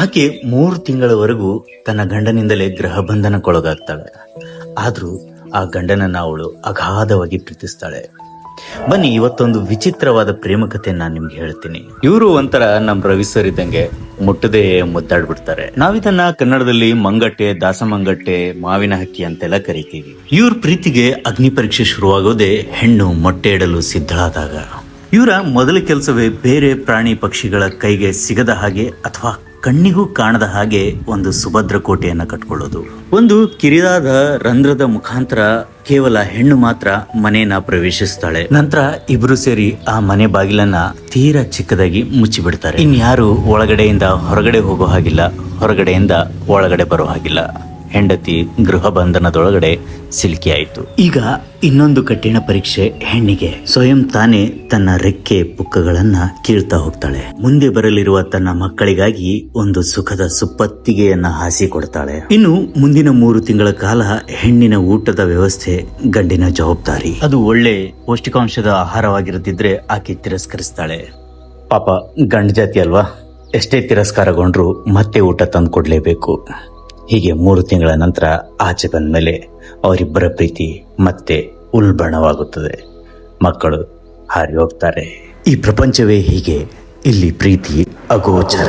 ಆಕೆ ಮೂರು ತಿಂಗಳವರೆಗೂ ತನ್ನ ಗಂಡನಿಂದಲೇ ಗೃಹ ಬಂಧನಕ್ಕೊಳಗಾಗ್ತಾಳೆ. ಆದರೂ ಆ ಗಂಡನನ್ನ ಅವಳು ಅಗಾಧವಾಗಿ ಪ್ರೀತಿಸ್ತಾಳೆ. ಬನ್ನಿ ಇವತ್ತೊಂದು ವಿಚಿತ್ರವಾದ ಪ್ರೇಮ ಕಥೆ ನಾನು ನಿಮ್ಗೆ ಹೇಳ್ತೀನಿ. ಇವರು ಒಂಥರ ನಮ್ ರವಿ ಸರ್ ಇದ್ದಂಗೆ ಮುಟ್ಟದೆ ಮುದ್ದಾಡ್ಬಿಡ್ತಾರೆ. ನಾವಿದನ್ನ ಕನ್ನಡದಲ್ಲಿ ಮಂಗಟ್ಟೆ ದಾಸಮಂಗಟ್ಟೆ ಮಾವಿನ ಹಕ್ಕಿ ಅಂತೆಲ್ಲ ಕರಿತೀವಿ. ಇವ್ರ ಪ್ರೀತಿಗೆ ಅಗ್ನಿ ಪರೀಕ್ಷೆ ಶುರುವಾಗೋದೇ ಹೆಣ್ಣು ಮೊಟ್ಟೆ ಇಡಲು ಸಿದ್ಧಳಾದಾಗ. ಇವರ ಮೊದಲ ಕೆಲಸವೇ ಬೇರೆ ಪ್ರಾಣಿ ಪಕ್ಷಿಗಳ ಕೈಗೆ ಸಿಗದ ಹಾಗೆ ಅಥವಾ ಕಣ್ಣಿಗೂ ಕಾಣದ ಹಾಗೆ ಒಂದು ಸುಭದ್ರ ಕೋಟೆಯನ್ನು ಕಟ್ಕೊಳ್ಳೋದು. ಒಂದು ಕಿರಿದಾದ ರಂಧ್ರದ ಮುಖಾಂತರ ಕೇವಲ ಹೆಣ್ಣು ಮಾತ್ರ ಮನೆಯನ್ನ ಪ್ರವೇಶಿಸ್ತಾಳೆ. ನಂತರ ಇಬ್ರು ಸೇರಿ ಆ ಮನೆ ಬಾಗಿಲನ್ನ ತೀರಾ ಚಿಕ್ಕದಾಗಿ ಮುಚ್ಚಿಬಿಡ್ತಾರೆ. ಇನ್ಯಾರು ಒಳಗಡೆಯಿಂದ ಹೊರಗಡೆ ಹೋಗೋ ಹಾಗಿಲ್ಲ. ಹೊರಗಡೆಯಿಂದ ಒಳಗಡೆ ಬರೋ ಹಾಗಿಲ್ಲ. ಹೆಂಡತಿ ಗೃಹ ಬಂಧನದೊಳಗಡೆ ಸಿಲುಕಿಯಾಯಿತು. ಈಗ ಇನ್ನೊಂದು ಕಠಿಣ ಪರೀಕ್ಷೆ ಹೆಣ್ಣಿಗೆ. ಸ್ವಯಂ ತಾನೇ ತನ್ನ ರೆಕ್ಕೆ ಪುಕ್ಕಗಳನ್ನ ಕೀಳ್ತಾ ಹೋಗ್ತಾಳೆ. ಮುಂದೆ ಬರಲಿರುವ ತನ್ನ ಮಕ್ಕಳಿಗಾಗಿ ಒಂದು ಸುಖದ ಸುಪ್ಪತ್ತಿಗೆಯನ್ನ ಹಾಸಿ ಕೊಡ್ತಾಳೆ. ಇನ್ನು ಮುಂದಿನ ಮೂರು ತಿಂಗಳ ಕಾಲ ಹೆಣ್ಣಿನ ಊಟದ ವ್ಯವಸ್ಥೆ ಗಂಡಿನ ಜವಾಬ್ದಾರಿ. ಅದು ಒಳ್ಳೆ ಪೌಷ್ಟಿಕಾಂಶದ ಆಹಾರವಾಗಿರದಿದ್ರೆ ಆಕೆ ತಿರಸ್ಕರಿಸ್ತಾಳೆ. ಪಾಪ ಗಂಡ ಜಾತಿ ಅಲ್ವಾ? ಎಷ್ಟೇ ತಿರಸ್ಕಾರಗೊಂಡ್ರು ಮತ್ತೆ ಊಟ ತಂದು ಕೊಡ್ಲೇಬೇಕು ಹೀಗೆ ಮೂರು ತಿಂಗಳ ನಂತರ ಆಚೆ ಬಂದ ಮೇಲೆ ಅವರಿಬ್ಬರ ಪ್ರೀತಿ ಮತ್ತೆ ಉಲ್ಬಣವಾಗುತ್ತದೆ. ಮಕ್ಕಳು ಹಾರಿ ಹೋಗ್ತಾರೆ. ಈ ಪ್ರಪಂಚವೇ ಹೀಗೆ. ಇಲ್ಲಿ ಪ್ರೀತಿ ಅಗೋಚರ.